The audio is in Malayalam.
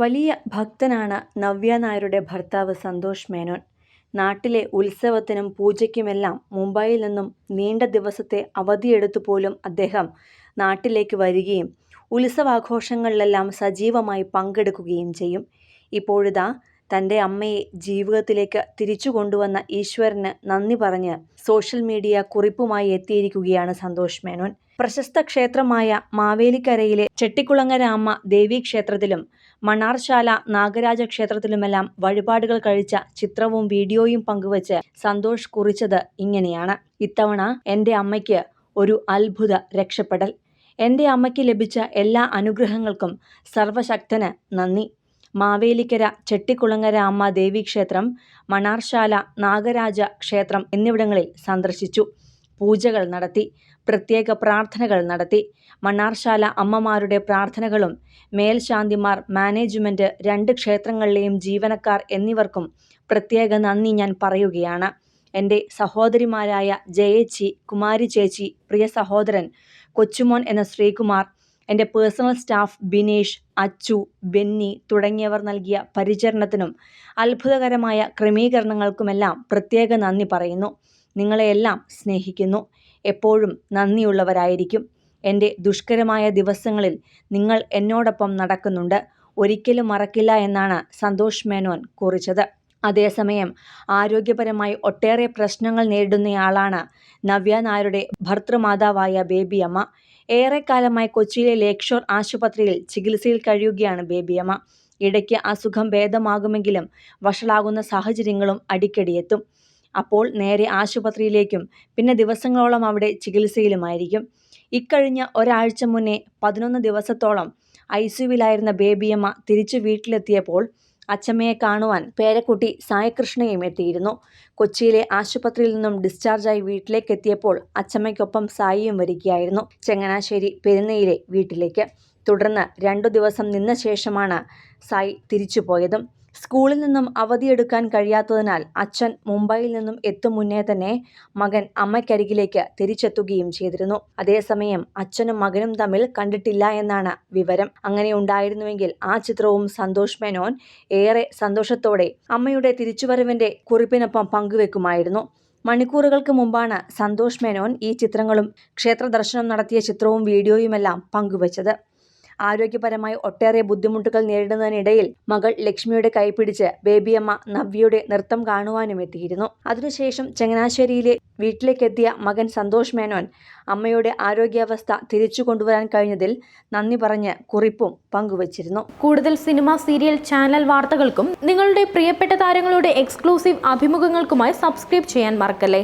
വലിയ ഭക്തനാണ് നവ്യ നായരുടെ ഭർത്താവ് സന്തോഷ് മേനോൻ. നാട്ടിലെ ഉത്സവത്തിനും പൂജയ്ക്കുമെല്ലാം മുംബൈയിൽ നിന്നും നീണ്ട ദിവസത്തെ അവധിയെടുത്തു പോലും അദ്ദേഹം നാട്ടിലേക്ക് വരികയും ഉത്സവാഘോഷങ്ങളിലെല്ലാം സജീവമായി പങ്കെടുക്കുകയും ചെയ്യും. ഇപ്പോഴിതാ തന്റെ അമ്മയെ ജീവിതത്തിലേക്ക് തിരിച്ചു കൊണ്ടുവന്ന ഈശ്വരന് നന്ദി പറഞ്ഞ് സോഷ്യൽ മീഡിയ കുറിപ്പുമായി എത്തിയിരിക്കുകയാണ് സന്തോഷ് മേനോൻ. പ്രശസ്ത ക്ഷേത്രമായ മാവേലിക്കരയിലെ ചെട്ടിക്കുളങ്ങര അമ്മ ദേവീക്ഷേത്രത്തിലും മണ്ണാർശാല നാഗരാജ ക്ഷേത്രത്തിലുമെല്ലാം വഴിപാടുകൾ കഴിച്ച ചിത്രവും വീഡിയോയും പങ്കുവച്ച് സന്തോഷ് കുറിച്ചത് ഇങ്ങനെയാണ്. ഇത്തവണ എന്റെ അമ്മയ്ക്ക് ഒരു അത്ഭുത രക്ഷപ്പെടൽ. എന്റെ അമ്മയ്ക്ക് ലഭിച്ച എല്ലാ അനുഗ്രഹങ്ങൾക്കും സർവശക്തന് നന്ദി. മാവേലിക്കര ചെട്ടിക്കുളങ്ങര അമ്മ ദേവീക്ഷേത്രം, മണാർശാല നാഗരാജ ക്ഷേത്രം എന്നിവിടങ്ങളിൽ സന്ദർശിച്ചു. പൂജകൾ നടത്തി. പ്രത്യേക പ്രാർത്ഥനകൾ നടത്തി. മണ്ണാർശാല അമ്മമാരുടെ പ്രാർത്ഥനകളും മേൽശാന്തിമാർ, മാനേജ്മെന്റ്, രണ്ട് ക്ഷേത്രങ്ങളിലെയും ജീവനക്കാർ എന്നിവർക്കും പ്രത്യേക നന്ദി ഞാൻ പറയുകയാണ്. എന്റെ സഹോദരിമാരായ ജയേച്ചി, കുമാരി ചേച്ചി, പ്രിയ സഹോദരൻ കൊച്ചുമോൻ എന്ന ശ്രീകുമാർ, എന്റെ personal staff Binesh Achu, Benny തുടങ്ങിയവർ നൽകിയ പരിചരണത്തിനും അത്ഭുതകരമായ ക്രമീകരണങ്ങൾക്കുമെല്ലാം പ്രത്യേക നന്ദി പറയുന്നു. നിങ്ങളെയെല്ലാം സ്നേഹിക്കുന്നു. എപ്പോഴും നന്ദിയുള്ളവരായിരിക്കും. എന്റെ ദുഷ്കരമായ ദിവസങ്ങളിൽ നിങ്ങൾ എന്നോടൊപ്പം നടക്കുന്നുണ്ട്. ഒരിക്കലും മറക്കില്ല എന്നാണ് സന്തോഷ് മേനോൻ കുറിച്ചത്. അതേസമയം ആരോഗ്യപരമായി ഒട്ടേറെ പ്രശ്നങ്ങൾ നേരിടുന്നയാളാണ് നവ്യ നായരുടെ ഭർത്തൃമാതാവായ ബേബിയമ്മ. ഏറെക്കാലമായി കൊച്ചിയിലെ ലേക്ഷോർ ഷോർ ആശുപത്രിയിൽ ചികിത്സയിൽ കഴിയുകയാണ് ബേബിയമ്മ. ഇടയ്ക്ക് അസുഖം ഭേദമാകുമെങ്കിലും വഷളാകുന്ന സാഹചര്യങ്ങളും അടിക്കടിയെത്തും. അപ്പോൾ നേരെ ആശുപത്രിയിലേക്കും പിന്നെ ദിവസങ്ങളോളം അവിടെ ചികിത്സയിലുമായിരിക്കും. ഇക്കഴിഞ്ഞ ഒരാഴ്ച മുന്നേ പതിനൊന്ന് ദിവസത്തോളം ഐ സിയുവിലായിരുന്ന ബേബിയമ്മ തിരിച്ചു വീട്ടിലെത്തിയപ്പോൾ അച്ചമ്മയെ കാണുവാൻ പേരക്കുട്ടി സായകൃഷ്ണയും എത്തിയിരുന്നു. കൊച്ചിയിലെ ആശുപത്രിയിൽ നിന്നും ഡിസ്ചാർജായി വീട്ടിലേക്ക് എത്തിയപ്പോൾ അച്ചമ്മയ്ക്കൊപ്പം സായിയും വരികയായിരുന്നു ചങ്ങനാശ്ശേരി പെരുന്നയിലെ വീട്ടിലേക്ക്. തുടർന്ന് രണ്ടു ദിവസം നിന്ന ശേഷമാണ് സായി തിരിച്ചുപോയതും. സ്കൂളിൽ നിന്നും അവധിയെടുക്കാൻ കഴിയാത്തതിനാൽ അച്ഛൻ മുംബൈയിൽ നിന്നും എത്തും മുന്നേ തന്നെ മകൻ അമ്മയ്ക്കരികിലേക്ക് തിരിച്ചെത്തുകയും ചെയ്തിരുന്നു. അതേസമയം അച്ഛനും മകനും തമ്മിൽ കണ്ടിട്ടില്ല എന്നാണ് വിവരം. അങ്ങനെ ഉണ്ടായിരുന്നുവെങ്കിൽ ആ ചിത്രവും സന്തോഷ് മേനോൻ ഏറെ സന്തോഷത്തോടെ അമ്മയുടെ തിരിച്ചുവരവിന്റെ കുറിപ്പിനൊപ്പം പങ്കുവെക്കുമായിരുന്നു. മണിക്കൂറുകൾക്ക് മുമ്പാണ് സന്തോഷ് മേനോൻ ഈ ചിത്രങ്ങളും ക്ഷേത്രദർശനം നടത്തിയ ചിത്രവും വീഡിയോയുമെല്ലാം പങ്കുവച്ചത്. ആരോഗ്യപരമായി ഒട്ടേറെ ബുദ്ധിമുട്ടുകൾ നേരിടുന്നതിനിടയിൽ മകൾ ലക്ഷ്മിയുടെ കൈപിടിച്ച് ബേബിയമ്മ നവ്യയുടെ നൃത്തം കാണുവാനും എത്തിയിരുന്നു അതിനുശേഷം ചങ്ങനാശ്ശേരിയിലെ വീട്ടിലേക്കെത്തിയ മകൻ സന്തോഷ് മേനോൻ അമ്മയുടെ ആരോഗ്യാവസ്ഥ തിരിച്ചു കൊണ്ടുവരാൻ കഴിഞ്ഞതിൽ നന്ദി പറഞ്ഞ് കുറിപ്പും പങ്കുവച്ചിരുന്നു. കൂടുതൽ സിനിമ, സീരിയൽ, ചാനൽ വാർത്തകൾക്കും നിങ്ങളുടെ പ്രിയപ്പെട്ട താരങ്ങളുടെ എക്സ്ക്ലൂസീവ് അഭിമുഖങ്ങൾക്കുമായി സബ്സ്ക്രൈബ് ചെയ്യാൻ മറക്കല്ലേ